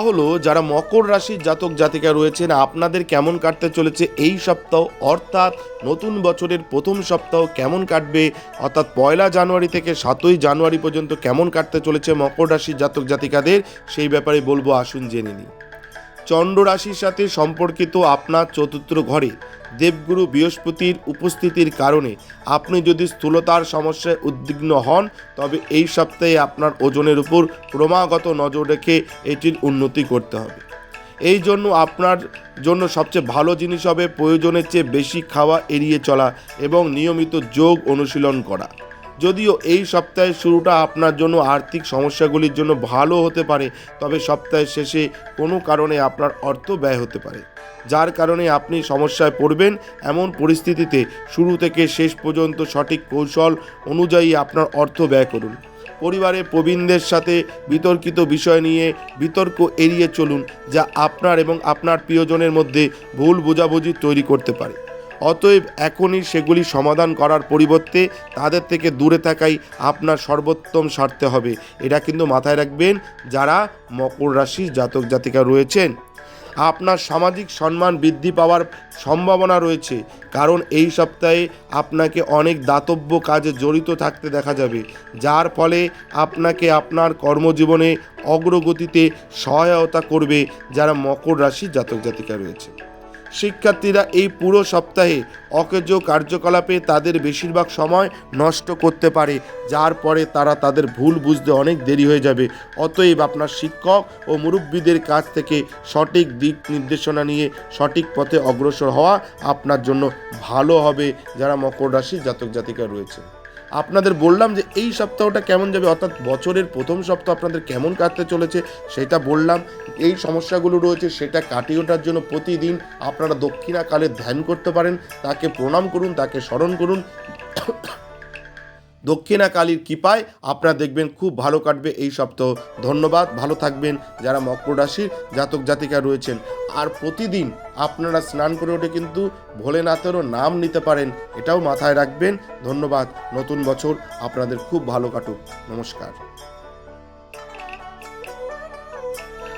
হলো, যারা মকর রাশির জাতক জাতিকা রয়েছেন, আপনাদের কেমন কাটতে চলেছে এই সপ্তাহ? অর্থাৎ নতুন বছরের প্রথম সপ্তাহ কেমন কাটবে? অর্থাৎ পয়লা জানুয়ারি থেকে সাতই জানুয়ারি পর্যন্ত কেমন কাটতে চলেছে মকর রাশির জাতক জাতিকাদের? সেই ব্যাপারে বলব, আসুন জেনে নিই। চন্দ্র রাশির সাথে সম্পর্কিত আপনার চতুর্থ ঘরে দেবগুরু বৃহস্পতির উপস্থিতির কারণে আপনি যদি স্থূলতার সমস্যায় উদ্বিগ্ন হন, তবে এই সপ্তাহে আপনার ওজনের উপর ক্রমাগত নজর রেখে এটির উন্নতি করতে হবে। এই জন্য আপনার জন্য সবচেয়ে ভালো জিনিস হবে প্রয়োজনের চেয়ে বেশি খাওয়া এড়িয়ে চলা এবং নিয়মিত যোগ অনুশীলন করা। যদিও এই সপ্তাহের শুরুটা আপনার জন্য আর্থিক সমস্যাগুলির জন্য ভালো হতে পারে, তবে সপ্তাহের শেষে কোনো কারণে আপনার অর্থ ব্যয় হতে পারে। যার কারণে আপনি সমস্যায় পড়বেন এমন পরিস্থিতিতে শুরু থেকে শেষ পর্যন্ত সঠিক কৌশল অনুযায়ী আপনার অর্থ ব্যয় করুন। পরিবারে প্রবীণদের সাথে বিতর্কিত বিষয় নিয়ে বিতর্ক এড়িয়ে চলুন, যা আপনার এবং আপনার প্রিয়জনের মধ্যে ভুল বোঝাবুঝি তৈরি করতে পারে। অতএব এখনই সেগুলি সমাধান করার পরিবর্তে তাদের থেকে দূরে থাকাই আপনার সর্বোত্তম স্বার্থে হবে। এটা কিন্তু মাথায় রাখবেন, যারা মকর রাশির জাতক জাতিকা রয়েছেন, আপনার সামাজিক সম্মান বৃদ্ধি পাওয়ার সম্ভাবনা রয়েছে, কারণ এই সপ্তাহে আপনাকে অনেক দাতব্য কাজে জড়িত থাকতে দেখা যাবে, যার ফলে আপনাকে আপনার কর্মজীবনে অগ্রগতিতে সহায়তা করবে যারা মকর রাশির জাতক জাতিকা রয়েছে। শিক্ষার্থীরা এই পুরো সপ্তাহে অকেজ কার্যকলাপে তাদের বেশিরভাগ সময় নষ্ট করতে পারে। যার পরে তারা তাদের ভুল বুঝতে অনেক দেরি হয়ে যাবে। অতএব আপনার শিক্ষক ও মুরব্বীদের কাছ থেকে সঠিক দিক নির্দেশনা নিয়ে সঠিক পথে অগ্রসর হওয়া আপনার জন্য ভালো হবে। যারা মকর রাশির জাতক জাতিকা রয়েছে আপনাদের বললাম যে এই সপ্তাহটা কেমন যাবে, অর্থাৎ বছরের প্রথম সপ্তাহ আপনাদের কেমন কাটতে চলেছে সেটা বললাম। এই সমস্যাগুলো রয়েছে, সেটা কাটিয়ে ওঠার জন্য প্রতিদিন আপনারা দক্ষিণাকালে ধ্যান করতে পারেন, তাকে প্রণাম করুন, তাকে স্মরণ করুন। দক্ষিণা কালীর কৃপায় আপনারা দেখবেন খুব ভালো কাটবে এই সপ্তাহ। ধন্যবাদ, ভালো থাকবেন যারা মকর রাশির জাতক জাতিকা রয়েছেন। আর প্রতিদিন আপনারা স্নান করে ওঠে কিন্তু ভোলেনাথেরও নাম নিতে পারেন, এটাও মাথায় রাখবেন। ধন্যবাদ, নতুন বছর আপনাদের খুব ভালো কাটুক। নমস্কার।